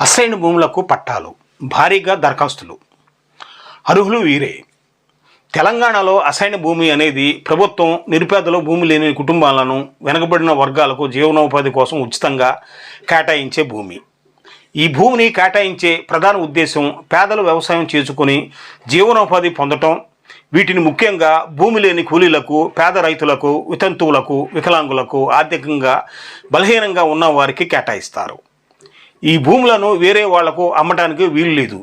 Assign భూములకు పట్టాలు భారీగా దరఖాస్తులు. అర్హులు వీరే. తెలంగాణలో అసైన్ భూమి అనేది ప్రభుత్వం నిరుపేదలు భూమి లేని కుటుంబాలను వెనకబడిన వర్గాలకు జీవనోపాధి కోసం ఉచితంగా కేటాయించే భూమి. ఈ భూమిని కేటాయించే ప్రధాన ఉద్దేశం పేదలు వ్యవసాయం చేసుకుని జీవనోపాధి పొందటం. వీటిని ముఖ్యంగా భూమి లేని కూలీలకు పేద రైతులకు వితంతువులకు వికలాంగులకు ఆర్థికంగా బలహీనంగా ఉన్న వారికి కేటాయిస్తారు. ఈ భూములను వేరే వాళ్ళకు అమ్మటానికి వీలు లేదు.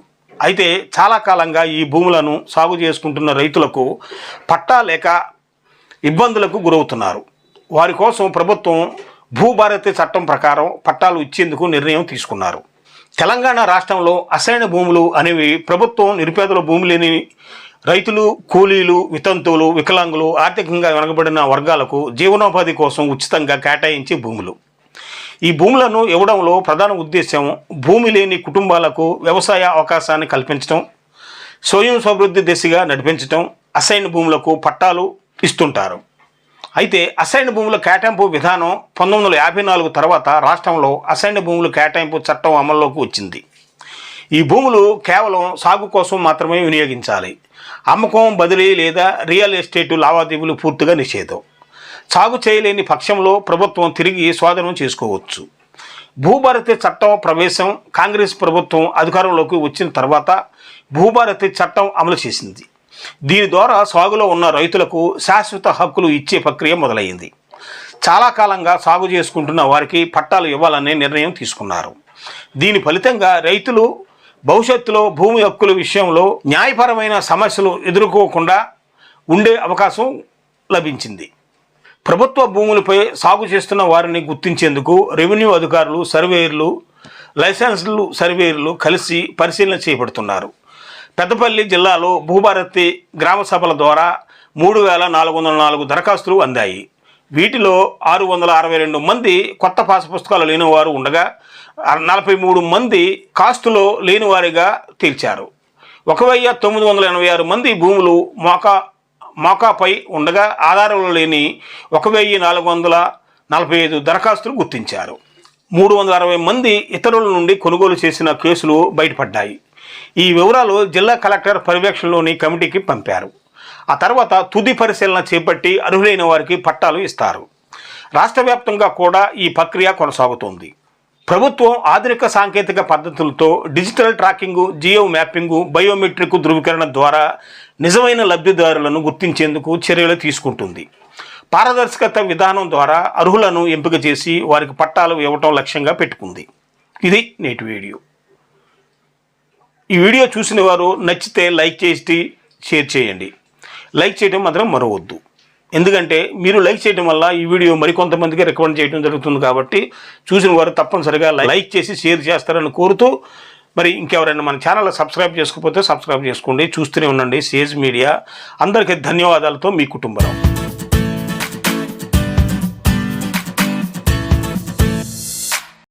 అయితే చాలా కాలంగా ఈ భూములను సాగు చేసుకుంటున్న రైతులకు పట్టా లేక ఇబ్బందులకు గురవుతున్నారు. వారి కోసం ప్రభుత్వం భూభారతి చట్టం ప్రకారం పట్టాలు ఇచ్చేందుకు నిర్ణయం తీసుకున్నారు. తెలంగాణ రాష్ట్రంలో అసైన భూములు అనేవి ప్రభుత్వం నిరుపేదల భూమి లేని రైతులు కూలీలు వితంతువులు వికలాంగులు ఆర్థికంగా వెనకబడిన వర్గాలకు జీవనోపాధి కోసం ఉచితంగా కేటాయించే భూములు. ఈ భూములను ఇవ్వడంలో ప్రధాన ఉద్దేశం భూమి లేని కుటుంబాలకు వ్యవసాయ అవకాశాన్ని కల్పించడం స్వయం సమృద్ధి దిశగా నడిపించడం అసైన్ భూములకు పట్టాలు ఇస్తుంటారు. అయితే అసైన్ భూముల కేటాయింపు విధానం పంతొమ్మిది వందల యాభై నాలుగు తర్వాత రాష్ట్రంలో అసైన్ భూముల కేటాయింపు చట్టం అమల్లోకి వచ్చింది. ఈ భూములు కేవలం సాగు కోసం మాత్రమే వినియోగించాలి. అమ్మకం బదిలీ లేదా రియల్ ఎస్టేటు లావాదేవీలు పూర్తిగా నిషేధం. సాగు చేయలేని పక్షంలో ప్రభుత్వం తిరిగి స్వాధీనం చేసుకోవచ్చు. భూభారతి చట్టం ప్రవేశం కాంగ్రెస్ ప్రభుత్వం అధికారంలోకి వచ్చిన తర్వాత భూభారతి చట్టం అమలు చేసింది. దీని ద్వారా సాగులో ఉన్న రైతులకు శాశ్వత హక్కులు ఇచ్చే ప్రక్రియ మొదలైంది. చాలా కాలంగా సాగు చేసుకుంటున్న వారికి పట్టాలు ఇవ్వాలనే నిర్ణయం తీసుకున్నారు. దీని ఫలితంగా రైతులు భవిష్యత్తులో భూమి హక్కుల విషయంలో న్యాయపరమైన సమస్యలు ఎదుర్కోకుండా ఉండే అవకాశం లభించింది. ప్రభుత్వ భూములపై సాగు చేస్తున్న వారిని గుర్తించేందుకు రెవెన్యూ అధికారులు సర్వేయర్లు లైసెన్స్లు సర్వేయర్లు కలిసి పరిశీలన చేపడుతున్నారు. పెద్దపల్లి జిల్లాలో భూభారతి గ్రామ సభల ద్వారా మూడు వేల నాలుగు వందల నాలుగు దరఖాస్తులు అందాయి. వీటిలో ఆరు వందల అరవై రెండు మంది కొత్త పాస్ పుస్తకాలు లేనివారు ఉండగా నలభై మూడు మంది కాస్తులో లేనివారిగా తీర్చారు. తేల్చారు ఒక వెయ్యి తొమ్మిది వందల ఎనభై ఆరు మంది భూములు మోకా మోకాపై ఉండగా ఆధారంలో లేని ఒక వెయ్యి నాలుగు వందల నలభై ఐదు దరఖాస్తులు గుర్తించారు. మూడు వందల అరవై మంది ఇతరుల నుండి కొనుగోలు చేసిన కేసులు బయటపడ్డాయి. ఈ వివరాలు జిల్లా కలెక్టర్ పర్యవేక్షణలోని కమిటీకి పంపారు. ఆ తర్వాత తుది పరిశీలన చేపట్టి అర్హులైన వారికి పట్టాలు ఇస్తారు. రాష్ట్ర వ్యాప్తంగా కూడా ఈ ప్రక్రియ కొనసాగుతోంది. ప్రభుత్వం ఆధునిక సాంకేతిక పద్ధతులతో digital tracking geo mapping biometric ధృవీకరణ ద్వారా నిజమైన లబ్ధిదారులను గుర్తించేందుకు చర్యలు తీసుకుంటుంది. పారదర్శకత విధానం ద్వారా అర్హులను ఎంపిక చేసి వారికి పట్టాలు ఇవ్వటం లక్ష్యంగా పెట్టుకుంది. ఇది నేటి వీడియో. ఈ వీడియో చూసిన వారు నచ్చితే లైక్ చేసి షేర్ చేయండి. లైక్ చేయడం మాత్రం మరవద్దు. ఎందుకంటే మీరు లైక్ చేయడం వల్ల ఈ వీడియో మరికొంతమందికి రికమెండ్ చేయడం జరుగుతుంది కాబట్టి చూసిన వారు తప్పనిసరిగా లైక్ చేసి షేర్ చేస్తారని కోరుతూ మరి ఇంకెవరైనా మన ఛానల్ సబ్స్క్రైబ్ చేసుకోకపోతే సబ్స్క్రైబ్ చేసుకోండి. చూస్తూనే ఉండండి. Sage Media. అందరికీ ధన్యవాదాలతో మీ కుటుంబం